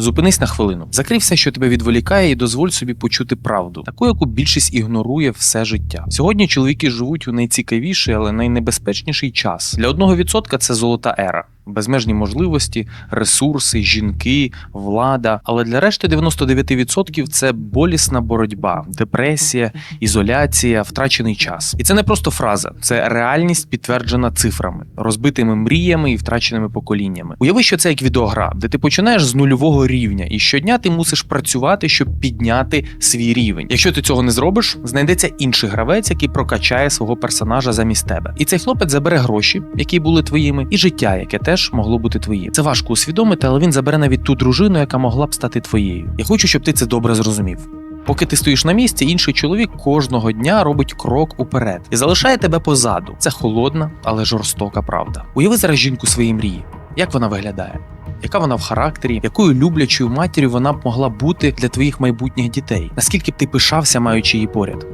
Зупинись на хвилину. Закрий все, що тебе відволікає, і дозволь собі почути правду, таку, яку більшість ігнорує все життя. Сьогодні чоловіки живуть у найцікавіший, але найнебезпечніший час. Для одного відсотка це золота ера. Безмежні можливості, ресурси, жінки, влада. Але для решти 99% це болісна боротьба, депресія, ізоляція, втрачений час. І це не просто фраза, це реальність підтверджена цифрами, розбитими мріями і втраченими поколіннями. Уяви, що це як відеогра, де ти починаєш з нульового рівня, і щодня ти мусиш працювати, щоб підняти свій рівень. Якщо ти цього не зробиш, знайдеться інший гравець, який прокачає свого персонажа замість тебе. І цей хлопець забере гроші, які були твоїми, і життя, яке теж могло бути твоїм. Це важко усвідомити, але він забере навіть ту дружину, яка могла б стати твоєю. Я хочу, щоб ти це добре зрозумів. Поки ти стоїш на місці, інший чоловік кожного дня робить крок уперед і залишає тебе позаду. Це холодна, але жорстока правда. Уяви зараз жінку своєї мрії. Як вона виглядає? Яка вона в характері, якою люблячою матір'ю вона б могла бути для твоїх майбутніх дітей? Наскільки б ти пишався, маючи її поряд?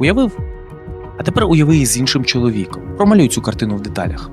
Уявив? А тепер уяви її з іншим чоловіком. Промалюй цю картину в деталях.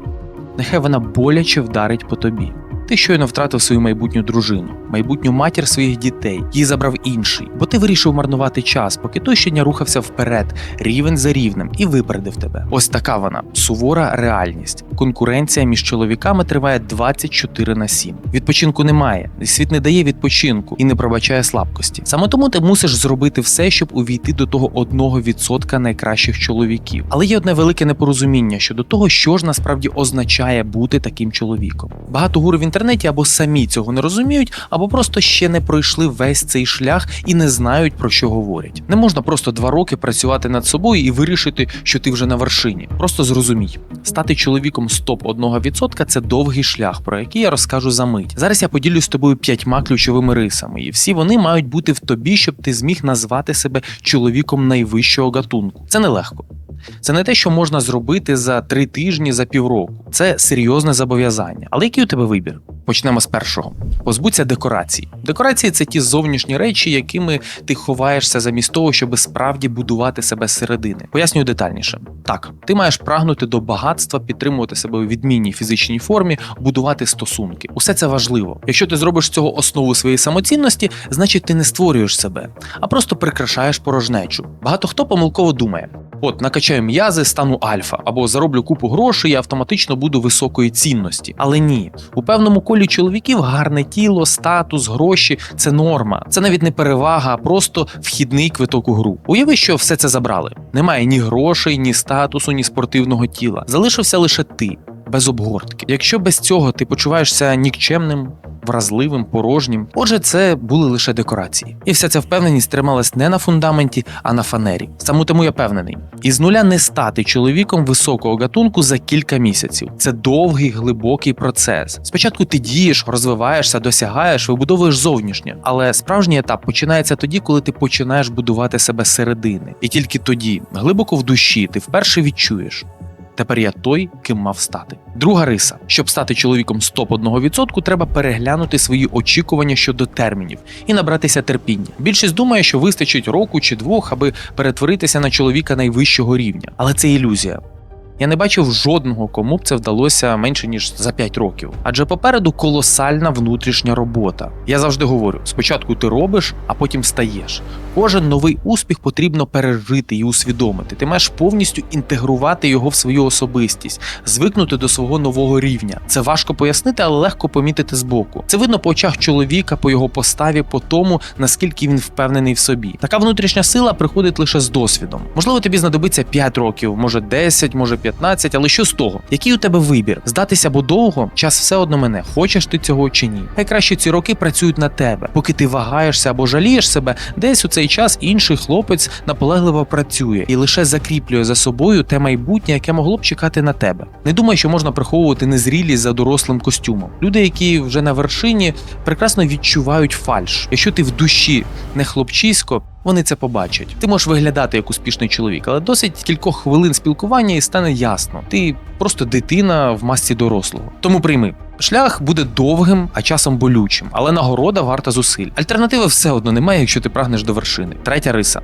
Нехай вона боляче вдарить по тобі. Ти щойно втратив свою майбутню дружину, майбутню матір своїх дітей, її забрав інший, бо ти вирішив марнувати час, поки той щодня рухався вперед, рівень за рівнем, і випередив тебе. Ось така вона сувора реальність. Конкуренція між чоловіками триває 24 на 7. Відпочинку немає, світ не дає відпочинку і не пробачає слабкості. Саме тому ти мусиш зробити все, щоб увійти до того 1% найкращих чоловіків. Але є одне велике непорозуміння щодо того, що ж насправді означає бути таким чоловіком. Багато гуру в інтернеті або самі цього не розуміють, або просто ще не пройшли весь цей шлях і не знають про що говорять. Не можна просто два роки працювати над собою і вирішити, що ти вже на вершині. Просто зрозумій, стати чоловіком з топ 1% – це довгий шлях, про який я розкажу за мить. Зараз я поділюсь з тобою п'ятьма ключовими рисами, і всі вони мають бути в тобі, щоб ти зміг назвати себе чоловіком найвищого гатунку. Це нелегко. Це не те, що можна зробити за три тижні, за півроку. Це серйозне зобов'язання. Але який у тебе вибір? Почнемо з першого. Позбудься декорацій. Декорації це ті зовнішні речі, якими ти ховаєшся замість того, щоб справді будувати себе зсередини. Пояснюю детальніше. Так, ти маєш прагнути до багатства, підтримувати себе у відмінній фізичній формі, будувати стосунки. Усе це важливо. Якщо ти зробиш цього основу своєї самоцінності, значить ти не створюєш себе, а просто прикрашаєш порожнечу. Багато хто помилково думає. От накачаю м'язи, стану альфа, або зароблю купу грошей і автоматично буду високої цінності. Але ні, у певному колі чоловіків гарне тіло, статус, гроші це норма. Це навіть не перевага, а просто вхідний квиток у гру. Уяви, що все це забрали. Немає ні грошей, ні статусу, ні спортивного тіла. Залишився лише ти. Без обгортки. Якщо без цього ти почуваєшся нікчемним, вразливим, порожнім, отже, це були лише декорації. І вся ця впевненість трималась не на фундаменті, а на фанері. Саме тому я певнений. Із нуля не стати чоловіком високого гатунку за кілька місяців. Це довгий глибокий процес. Спочатку ти дієш, розвиваєшся, досягаєш, вибудовуєш зовнішнє. Але справжній етап починається тоді, коли ти починаєш будувати себе зсередини. І тільки тоді, глибоко в душі, ти вперше відчуєш. Тепер я той, ким мав стати. Друга риса: щоб стати чоловіком з топ 1%, треба переглянути свої очікування щодо термінів і набратися терпіння. Більшість думає, що вистачить року чи двох, аби перетворитися на чоловіка найвищого рівня, але це ілюзія. Я не бачив жодного, кому б це вдалося менше ніж за 5 років. Адже попереду колосальна внутрішня робота. Я завжди говорю: спочатку ти робиш, а потім встаєш. Кожен новий успіх потрібно пережити і усвідомити. Ти маєш повністю інтегрувати його в свою особистість, звикнути до свого нового рівня. Це важко пояснити, але легко помітити збоку. Це видно по очах чоловіка, по його поставі, по тому, наскільки він впевнений в собі. Така внутрішня сила приходить лише з досвідом. Можливо, тобі знадобиться 5 років, може 10, може 15, але що з того? Який у тебе вибір? Здатися бо довго, час все одно мене. Хочеш ти цього чи ні? Хай краще ці роки працюють на тебе, поки ти вагаєшся або жалієш себе, десь у цей час інший хлопець наполегливо працює і лише закріплює за собою те майбутнє, яке могло б чекати на тебе. Не думай, що можна приховувати незрілість за дорослим костюмом. Люди, які вже на вершині, прекрасно відчувають фальш. Якщо ти в душі не хлопчисько. Вони це побачать. Ти можеш виглядати як успішний чоловік, але досить кількох хвилин спілкування і стане ясно. Ти просто дитина в масці дорослого. Тому прийми. Шлях буде довгим, а часом болючим, але нагорода варта зусиль. Альтернативи все одно немає, якщо ти прагнеш до вершини. Третя риса.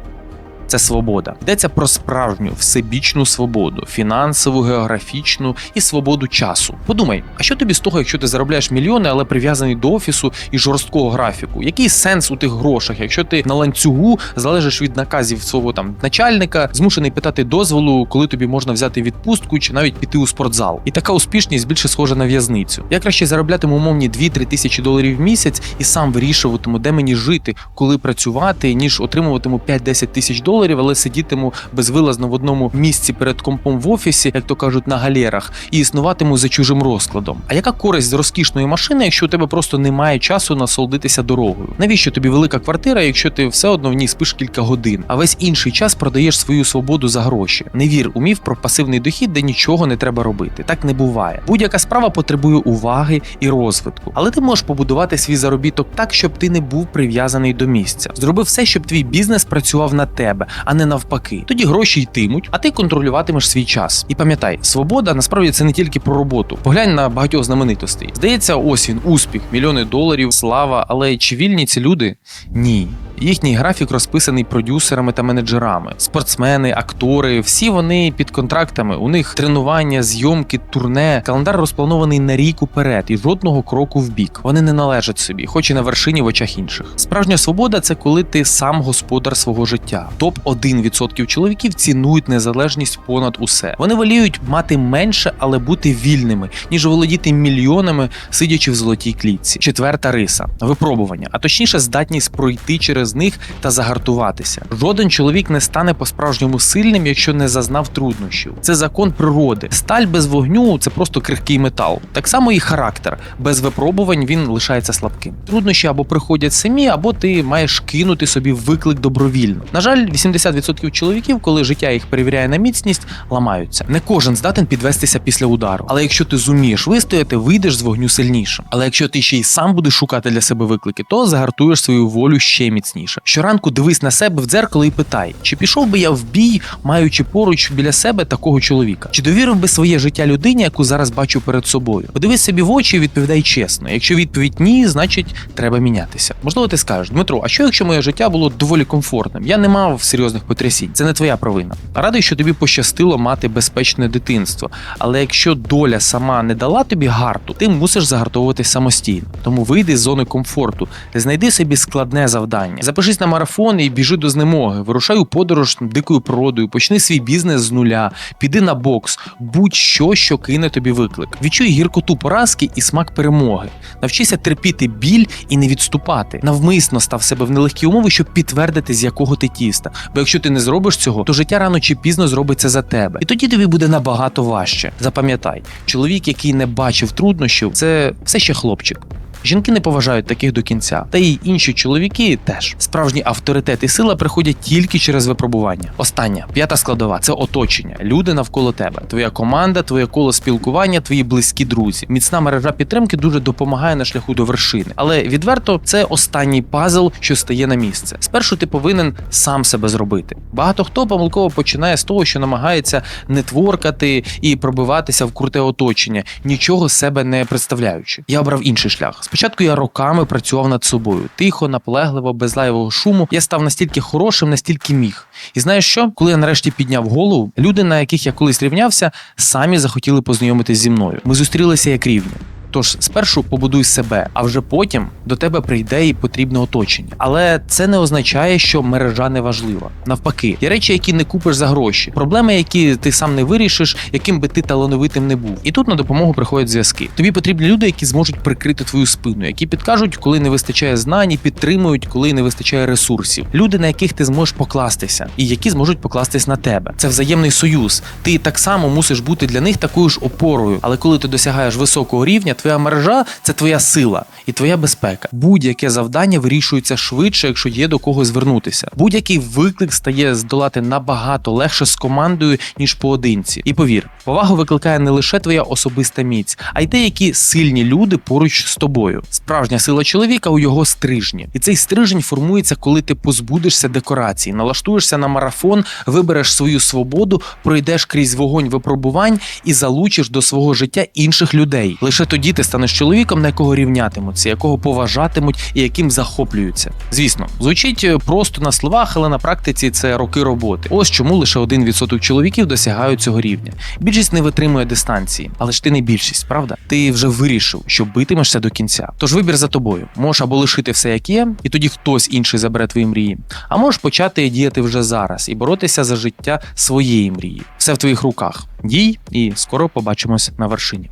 Це свобода. Йдеться про справжню всебічну свободу, фінансову, географічну і свободу часу. Подумай, а що тобі з того, якщо ти заробляєш мільйони, але прив'язаний до офісу і жорсткого графіку? Який сенс у тих грошах, якщо ти на ланцюгу залежиш від наказів свого там начальника, змушений питати дозволу, коли тобі можна взяти відпустку чи навіть піти у спортзал? І така успішність більше схожа на в'язницю. Я краще зароблятиму умовні 2-3 тисячі доларів в місяць і сам вирішуватиму, де мені жити, коли працювати, ніж отримуватиму 5-10 тисяч доларів, але сидітиму безвилазно в одному місці перед компом в офісі, як то кажуть, на галерах, і існуватиму за чужим розкладом. А яка користь з розкішної машини, якщо у тебе просто немає часу насолодитися дорогою? Навіщо тобі велика квартира, якщо ти все одно в ній спиш кілька годин, а весь інший час продаєш свою свободу за гроші? Не вір у міф про пасивний дохід, де нічого не треба робити. Так не буває. Будь-яка справа потребує уваги і розвитку, але ти можеш побудувати свій заробіток так, щоб ти не був прив'язаний до місця. Зроби все, щоб твій бізнес працював на тебе, а не навпаки. Тоді гроші йтимуть, а ти контролюватимеш свій час. І пам'ятай, свобода насправді це не тільки про роботу. Поглянь на багатьох знаменитостей. Здається, ось він, успіх, мільйони доларів, слава. Але чи вільні ці люди? Ні. Їхній графік розписаний продюсерами та менеджерами, спортсмени, актори. Всі вони під контрактами. У них тренування, зйомки, турне. Календар розпланований на рік уперед і жодного кроку в бік. Вони не належать собі, хоч і на вершині в очах інших. Справжня свобода це коли ти сам господар свого життя. Топ 1% чоловіків цінують незалежність понад усе. Вони воліють мати менше, але бути вільними, ніж володіти мільйонами, сидячи в золотій клітці. Четверта риса випробування, а точніше, здатність пройти через них та загартуватися. Жоден чоловік не стане по-справжньому сильним, якщо не зазнав труднощів. Це закон природи. Сталь без вогню це просто крихкий метал. Так само і характер. Без випробувань він лишається слабким. Труднощі або приходять самі, або ти маєш кинути собі виклик добровільно. На жаль, 80% чоловіків, коли життя їх перевіряє на міцність, ламаються. Не кожен здатен підвестися після удару. Але якщо ти зумієш вистояти, вийдеш з вогню сильнішим. Але якщо ти ще й сам будеш шукати для себе виклики, то загартуєш свою волю ще міцніше. Щоранку дивись на себе в дзеркало і питай, чи пішов би я в бій, маючи поруч біля себе такого чоловіка, чи довірив би своє життя людині, яку зараз бачу перед собою. Подивись собі в очі і відповідай чесно. Якщо відповідь ні, значить треба мінятися. Можливо, ти скажеш, Дмитро, а що якщо моє життя було доволі комфортним? Я не мав серйозних потрясінь. Це не твоя провина. Радий, що тобі пощастило мати безпечне дитинство. Але якщо доля сама не дала тобі гарту, ти мусиш загартовуватись самостійно. Тому вийди з зони комфорту, знайди собі складне завдання. Запишись на марафон і біжи до знемоги. Вирушай у подорож дикою природою, почни свій бізнес з нуля, піди на бокс, будь-що, що кине тобі виклик. Відчуй гіркоту поразки і смак перемоги. Навчися терпіти біль і не відступати. Навмисно став себе в нелегкі умови, щоб підтвердити, з якого ти тіста. Бо якщо ти не зробиш цього, то життя рано чи пізно зробить це за тебе. І тоді тобі буде набагато важче. Запам'ятай, чоловік, який не бачив труднощів, це все ще хлопчик. Жінки не поважають таких до кінця, та й інші чоловіки теж. Справжній авторитет і сила приходять тільки через випробування. Остання п'ята складова це оточення, люди навколо тебе, твоя команда, твоє коло спілкування, твої близькі друзі. Міцна мережа підтримки дуже допомагає на шляху до вершини. Але відверто це останній пазл, що стає на місце. Спершу ти повинен сам себе зробити. Багато хто помилково починає з того, що намагається нетворкати і пробиватися в круте оточення, нічого себе не представляючи. Я обрав інший шлях. Спочатку я роками працював над собою, тихо, наполегливо, без зайвого шуму. Я став настільки хорошим, настільки міг. І знаєш що? Коли я нарешті підняв голову, люди, на яких я колись рівнявся, самі захотіли познайомитись зі мною. Ми зустрілися як рівні. Тож спершу побудуй себе, а вже потім до тебе прийде і потрібне оточення. Але це не означає, що мережа не важлива. Навпаки, є речі, які не купиш за гроші, проблеми, які ти сам не вирішиш, яким би ти талановитим не був. І тут на допомогу приходять зв'язки. Тобі потрібні люди, які зможуть прикрити твою спину, які підкажуть, коли не вистачає знань, і підтримують, коли не вистачає ресурсів. Люди, на яких ти зможеш покластися, і які зможуть покластись на тебе. Це взаємний союз. Ти так само мусиш бути для них такою ж опорою. Але коли ти досягаєш високого рівня, твоя мережа це твоя сила і твоя безпека. Будь-яке завдання вирішується швидше, якщо є до кого звернутися. Будь-який виклик стає здолати набагато легше з командою ніж поодинці. І повір, повагу викликає не лише твоя особиста міць, а й деякі сильні люди поруч з тобою. Справжня сила чоловіка у його стрижні, і цей стрижень формується, коли ти позбудешся декорацій, налаштуєшся на марафон, вибереш свою свободу, пройдеш крізь вогонь випробувань і залучиш до свого життя інших людей. Лише тоді Тоді ти станеш чоловіком, на якого рівнятимуться, якого поважатимуть і яким захоплюються. Звісно, звучить е, просто на словах, але на практиці це роки роботи. Ось чому лише 1% чоловіків досягають цього рівня. Більшість не витримує дистанції, але ж ти не більшість, правда? Ти вже вирішив, що битимешся до кінця. Тож вибір за тобою. Можеш або лишити все як є, і тоді хтось інший забере твої мрії, а можеш почати діяти вже зараз і боротися за життя своєї мрії. Все в твоїх руках. Дій, і скоро побачимось на вершині.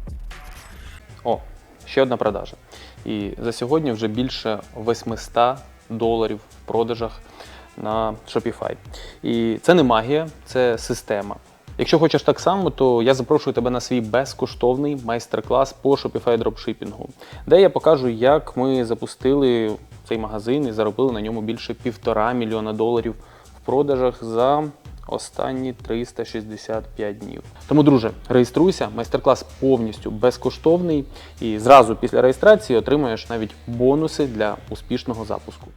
Ще одна продажа. І за сьогодні вже більше 800 доларів в продажах на Shopify. І це не магія, це система. Якщо хочеш так само, то я запрошую тебе на свій безкоштовний майстер-клас по Shopify дропшипінгу, де я покажу, як ми запустили цей магазин і заробили на ньому більше півтора мільйона доларів в продажах за останні 365 днів. Тому, друже, реєструйся, майстер-клас повністю безкоштовний, і зразу після реєстрації отримаєш навіть бонуси для успішного запуску.